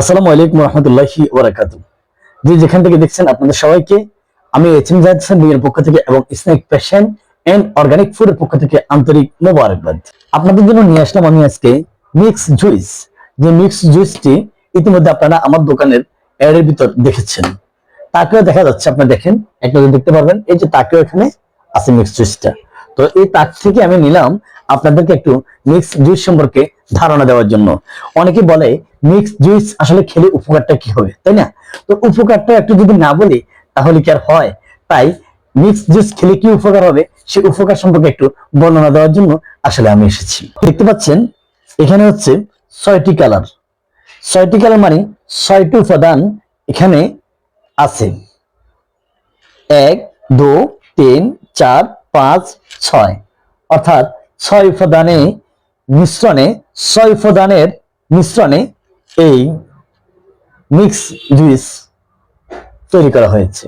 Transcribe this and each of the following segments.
আসসালামু আলাইকুম রহমতুল্লাহি ওরাকাত যে যেখান থেকে দেখছেন আপনাদের সবাইকে, আমি জাহিদ হোসেন বিয়ের পক্ষ থেকে এবং স্নেক প্যাশন এন্ড অর্গানিক ফুডের পক্ষ থেকে আন্তরিক মোবারকবাদ। আপনাদের জন্য নিয়ে আসলাম আমি আজকে মিক্স জুইস। যে মিক্স জুইসটি ইতিমধ্যে আপনারা আমার দোকানের এর ভিতর দেখেছেন। তাকেও দেখা যাচ্ছে, আপনারা দেখেন, একটা দেখতে পারবেন। এই যে তাকেও এখানে আছে মিক্স জুইসটা। তো এই তাক থেকে আমি নিলাম আপনাদেরকে একটু মিক্স জুইস সম্পর্কে ধারণা দেওয়ার জন্য। অনেকে বলে মিক্স জুইস আসলে খেলে উপকারটা কি হবে, তাই না? তো উপকারটা একটু যদি না বলি, তাহলে কি আর হয়? তাই মিক্স জুইস খেলে কি উপকার হবে সেই উপকার সম্পর্কে একটু বর্ণনা দেওয়ার জন্য আসলে আমি এসেছি। দেখতে পাচ্ছেন, এখানে হচ্ছে ছয়টি কালার ছয়টি কালার মানে ছয়টি উপাদান এখানে আছে। এক, দু, তিন, চার, পাঁচ ছয়। অর্থাৎ ছয় উপাদানে মিশ্রণে, ছয় উপাদানের মিশ্রণে এই মিক্স জুইস তৈরি করা হয়েছে।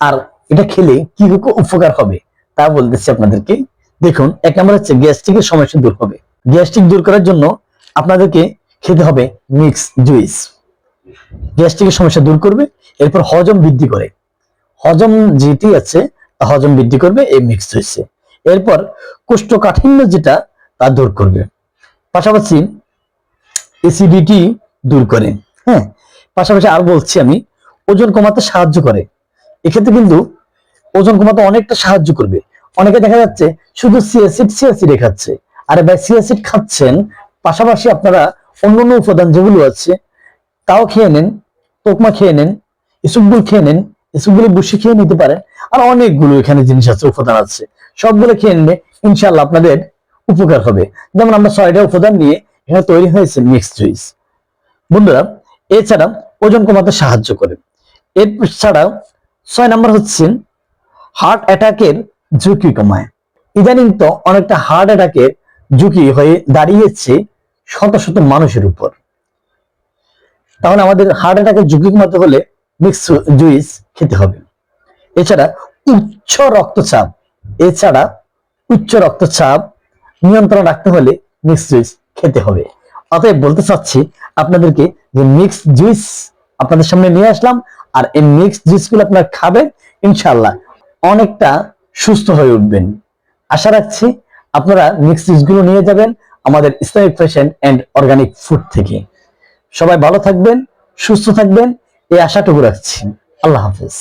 আর এটা খেলে কি উপকার হবে তা বলতেছি আপনাদেরকে। দেখুন, এক নম্বর হচ্ছে গ্যাস্ট্রিকের সমস্যা দূর হবে। গ্যাস্ট্রিক দূর করার জন্য আপনাদেরকে খেতে হবে মিক্স জুইস। গ্যাস্ট্রিকের সমস্যা দূর করবে, এরপর হজম বৃদ্ধি করে। হজম যেটি আছে হজম বৃদ্ধি করবে, এই মিক্স জুইসে এরপর কোষ্ঠকাঠিন্য যেটা, তা দূর করবে। পাশাপাশি এসিডিটি দূর করে। হ্যাঁ পাশাপাশি আর বলছি আমি, ওজন কমাতে সাহায্য করে। এক্ষেত্রে কিন্তু ওজন কমাতে অনেকটা সাহায্য করবে। অনেকে দেখা যাচ্ছে শুধু সিয়াসিড সিয়াসিড খাচ্ছে। আর ভাই সিয়াসিড খাচ্ছেন, পাশাপাশি আপনারা অন্যান্য উপাদান যেগুলো আছে, তাও খেয়ে নেন, তোকমা খেয়ে নেন ইসুকগুলো খেয়ে নেন ইসুকগুলো বসে খেয়ে নিতে পারেন আর অনেকগুলো এখানে জিনিস আছে, উপাদান আছে। সবগুলো খেয়ে নিলে ইনশাল্লাহ আপনাদের উপকার হবে। যেমন আমরা ছয়টা উপাদান নিয়ে এখানে তৈরি হয়েছে মিক্স জুইস বন্ধুরা, এছাড়া ওজন কমাতে সাহায্য করে। এর ছাড়াও ছয় নম্বর হচ্ছে হার্ট অ্যাটাকের ঝুঁকি কমায়। ইদানিং তো অনেকটা হার্ট অ্যাটাকের ঝুঁকি হয়ে দাঁড়িয়েছে শত শত মানুষের উপর। তাহলে আমাদের হার্ট অ্যাটাকের ঝুঁকি কমাতে হলে মিক্স জুইস খেতে হবে। এছাড়া উচ্চ রক্তচাপ, এছাড়া উচ্চ রক্তচাপ নিয়ন্ত্রণ রাখতে হলে মিক্স জুইস খেতে হবে। অতএব বলতে চাচ্ছি আপনাদেরকে যে মিক্স জুইস আপনাদের সামনে নিয়ে আসলাম, আর এই মিক্স জুইসগুলো আপনারা খাবেন ইনশাল্লাহ অনেকটা সুস্থ হয়ে উঠবেন। আশা রাখছি আপনারা মিক্স জুইসগুলো নিয়ে যাবেন আমাদের Islamic fashion and organic food থেকে। সবাই ভালো থাকবেন, সুস্থ থাকবেন এই আশাটুকু রাখছি। আল্লাহ হাফেজ।